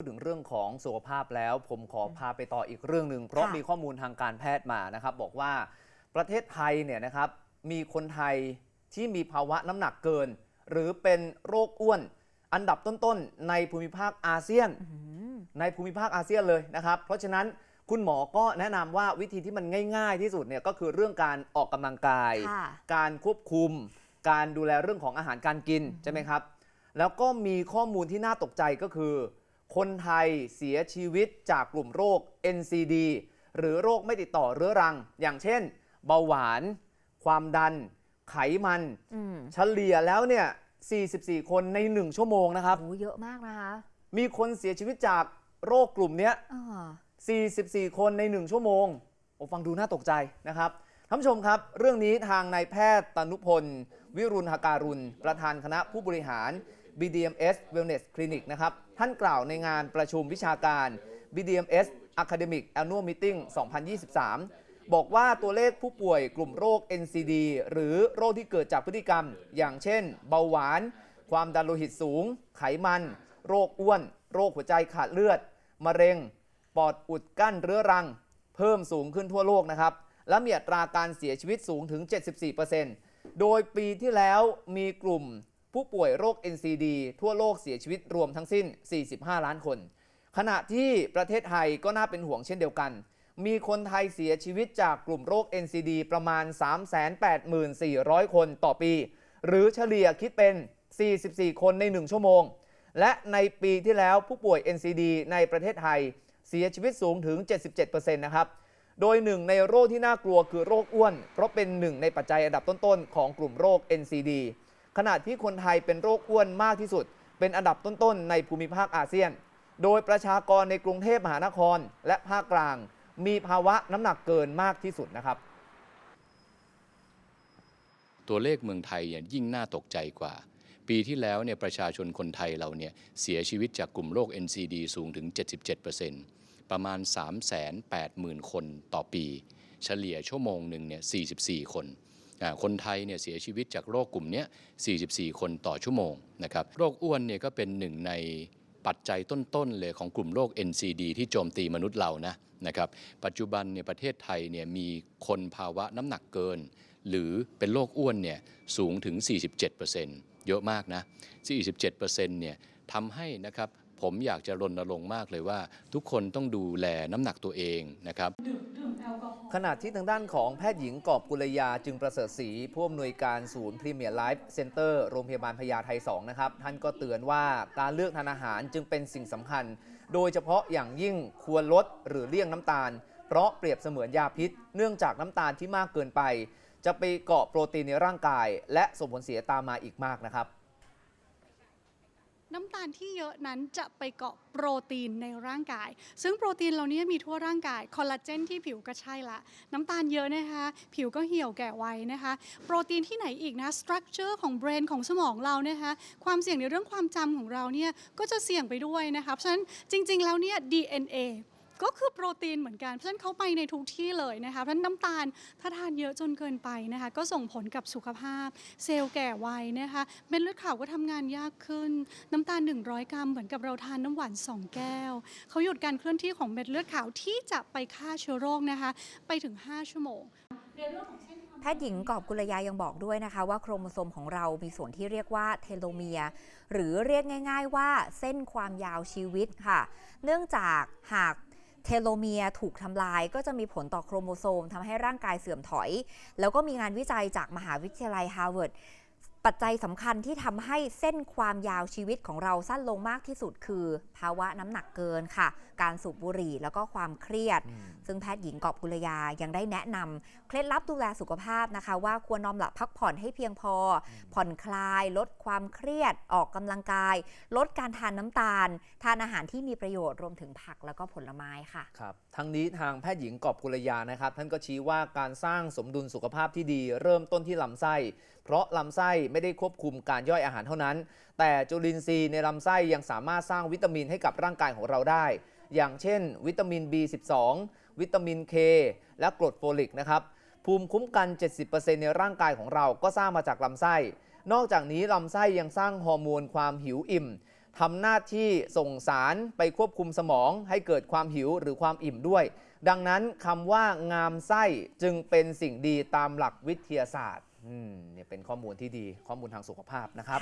พูดถึงเรื่องของสุขภาพแล้ว ผมขอพาไปต่ออีกเรื่องหนึ่งเพราะค่ะมีข้อมูลทางการแพทย์มานะครับ บอกว่าประเทศไทยเนี่ยนะครับมีคนไทยที่มีภาวะน้ำหนักเกิน หรือเป็นโรคอ้วน อันดับต้นๆในภูมิภาคอาเซียนอืมในภูมิภาคอาเซียนเลยนะครับ เพราะฉะนั้นคุณหมอก็แนะนำว่าวิธีที่มันง่าย ๆ ที่สุดเนี่ยก็คือเรื่องการออกกำลังกายค่ะการควบคุม การดูแลเรื่องของอาหารการกินใช่ไหมครับ แล้วก็มีข้อมูลที่น่าตกใจก็คือ คนไทยเสียชีวิตจากกลุ่มโรค NCD หรือโรคไม่ติดต่อเรื้อรัง อย่างเช่น เบาหวาน ความดัน ไขมันอืมเฉลี่ยแล้วเนี่ย 44 คนใน 1 ชั่วโมงนะครับโอ้เยอะมากนะคะ มีคนเสียชีวิตจากโรคกลุ่มเนี้ยอ่า44 คนใน 1 ชั่วโมงโอ้ฟังดูน่าตกใจนะครับท่านผู้ชมครับ เรื่องนี้ทางนายแพทย์ตนุพล วิรุณหการุณ ประธานคณะผู้บริหาร BDMS Wellness Clinic นะครับ ท่านกล่าวในงานประชุมวิชาการ BDMS Academic Annual Meeting 2023 บอกว่าตัวเลขผู้ป่วยกลุ่มโรค NCD หรือโรคที่เกิดจากพฤติกรรม อย่างเช่น เบาหวาน ความดันโลหิตสูง ไขมัน โรคอ้วน โรคหัวใจขาดเลือด มะเร็ง ปอดอุดกั้นเรื้อรัง เพิ่มสูงขึ้นทั่วโลกนะครับ และมีอัตราการเสียชีวิตสูงถึง 74%โดยปีที่แล้วมีกลุ่ม ผู้ป่วยโรค NCD ทั่วโลกเสียชีวิตรวมทั้งสิ้น 45 ล้านคน ขณะที่ประเทศไทยก็น่าเป็นห่วงเช่นเดียวกัน มีคนไทยเสียชีวิตจากกลุ่มโรค NCD ประมาณ 384,400 คนต่อปี หรือเฉลี่ยคิดเป็น 44 คนใน 1 ชั่วโมง และในปีที่แล้วผู้ป่วย NCD ในประเทศไทยเสียชีวิตสูงถึง 77%นะครับโดยหนึ่งในโรคที่น่ากลัวคือโรคอ้วน เพราะเป็นหนึ่งในปัจจัยอันดับต้นๆ ของกลุ่มโรค NCD ขณะที่คนไทยเป็นโรคอ้วนมากที่สุด เป็นอันดับต้นๆ ในภูมิภาคอาเซียน โดยประชากรในกรุงเทพมหานครและภาคกลาง มีภาวะน้ำหนักเกินมากที่สุดนะครับ ตัวเลขเมืองไทยเนี่ยยิ่งน่าตกใจกว่า ปีที่แล้วเนี่ยประชาชนคนไทยเราเนี่ยเสียชีวิตจากกลุ่มโรค NCD สูงถึง 77%ประมาณ 380,000 คนต่อปี เฉลี่ยชั่วโมงหนึ่งเนี่ย44 คน คนไทยเนี่ยเสียชีวิตจากโรคกลุ่มนี้44 คนต่อชั่วโมงนะครับ โรคอ้วนเนี่ยก็เป็นหนึ่งในปัจจัยต้นๆเลยของกลุ่มโรค NCD ที่โจมตีมนุษย์เรานะนะครับ ปัจจุบันเนี่ยประเทศไทยเนี่ยมีคนภาวะน้ำหนักเกิน หรือเป็นโรคอ้วนเนี่ยสูงถึง 47%เยอะมากนะ 47%เนี่ยทำให้นะครับ ผมอยากจะรณรงค์มากเลยว่า ทุกคนต้องดูแลน้ำหนักตัวเองนะครับ ขณะที่ทางด้านของแพทย์หญิงกอบกุลยาจึงประเสริฐศรีผู้อำนวยการศูนย์พรีเมียร์ไลฟ์เซ็นเตอร์โรงพยาบาลพญาไท2นะครับ ท่านก็เตือนว่าการเลือกทานอาหารจึงเป็นสิ่งสำคัญ โดยเฉพาะอย่างยิ่งควรลดหรือเลี่ยงน้ำตาล เพราะเปรียบเสมือนยาพิษ เนื่องจากน้ำตาลที่มากเกินไป จะไปเกาะโปรตีนในร่างกาย และส่งผลเสียตามมาอีกมากนะครับ น้ำตาลที่เยอะนั้นจะไปเกาะโปรตีนในร่างกาย ซึ่งโปรตีนเหล่านี้มีทั่วร่างกาย คอลลาเจนที่ผิวก็ใช่ละ น้ำตาลเยอะนะคะ ผิวก็เหี่ยวแก่ไวนะคะ โปรตีนที่ไหนอีกนะ สตรัคเจอร์ของเบรนของสมองเรานะคะ ความเสี่ยงในเรื่องความจำของเราเนี่ย ก็จะเสี่ยงไปด้วยนะคะ เพราะฉะนั้นจริง ๆ แล้วเนี่ย DNA ก็คือโปรตีนเหมือนกัน เพราะฉะนั้นเขาไปในทุกที่เลยนะคะเพราะฉะนั้นน้ำตาลถ้าทานเยอะจนเกินไปนะคะ ก็ส่งผลกับสุขภาพ เซลล์แก่วัยนะคะเม็ดเลือดขาวก็ทำงานยากขึ้น น้ำตาล 100 กรัม เหมือนกับเราทานน้ำหวาน 2 แก้ว เขาหยุดการเคลื่อนที่ของเม็ดเลือดขาวที่จะไปฆ่าเชื้อโรคนะคะ ไปถึง 5 ชั่วโมงแพทย์หญิงกอบกุลยายังบอกด้วยนะคะ ว่าโครโมโซมของเรามีส่วนที่เรียกว่าเทโลเมีย หรือเรียกง่าย ๆ ว่าเส้นความยาวชีวิตค่ะ เนื่องจากหาก เทโลเมียร์ถูกทำลายก็จะมีผลต่อโครโมโซมทำให้ร่างกายเสื่อมถอย แล้วก็มีงานวิจัยจากมหาวิทยาลัยฮาร์วาร์ด ปัจจัยสำคัญที่ทำให้เส้นความยาวชีวิตของเราสั้นลงมากที่สุดคือ ภาวะน้ำหนักเกินค่ะ การสูบบุหรี่แล้วก็ความเครียด ซึ่งแพทย์หญิงกอบกุลยายังได้แนะนำเคล็ดลับดูแลสุขภาพนะคะ ว่าควรนอนหลับพักผ่อนให้เพียงพอ ผ่อนคลาย ลดความเครียด ออกกำลังกาย ลดการทานน้ำตาล ทานอาหารที่มีประโยชน์รวมถึงผักแล้วก็ผลไม้ค่ะครับทั้งนี้ทางแพทย์หญิงกอบกุลยานะครับ ท่านก็ชี้ว่าการสร้างสมดุลสุขภาพที่ดี เริ่มต้นที่ลำไส้ เพราะลำไส้ไม่ได้ควบคุมการย่อยอาหารเท่านั้น แต่จุลินทรีย์ในลำไส้ยังสามารถสร้างวิตามินให้กับร่างกายของเราได้ อย่างเช่น วิตามิน B12 วิตามิน K และกรดโฟลิกนะครับภูมิคุ้มกัน 70%ในร่างกายของเราก็สร้างมาจากลำไส้ นอกจากนี้ลำไส้ยังสร้างฮอร์โมนความหิวอิ่มทำหน้าที่ส่งสารไปควบคุมสมองให้เกิดความหิวหรือความอิ่มด้วย ดังนั้นคำว่างามไส้จึงเป็นสิ่งดีตามหลักวิทยาศาสตร์ อืมเนี่ยเป็นข้อมูลที่ดีข้อมูลทางสุขภาพนะครับ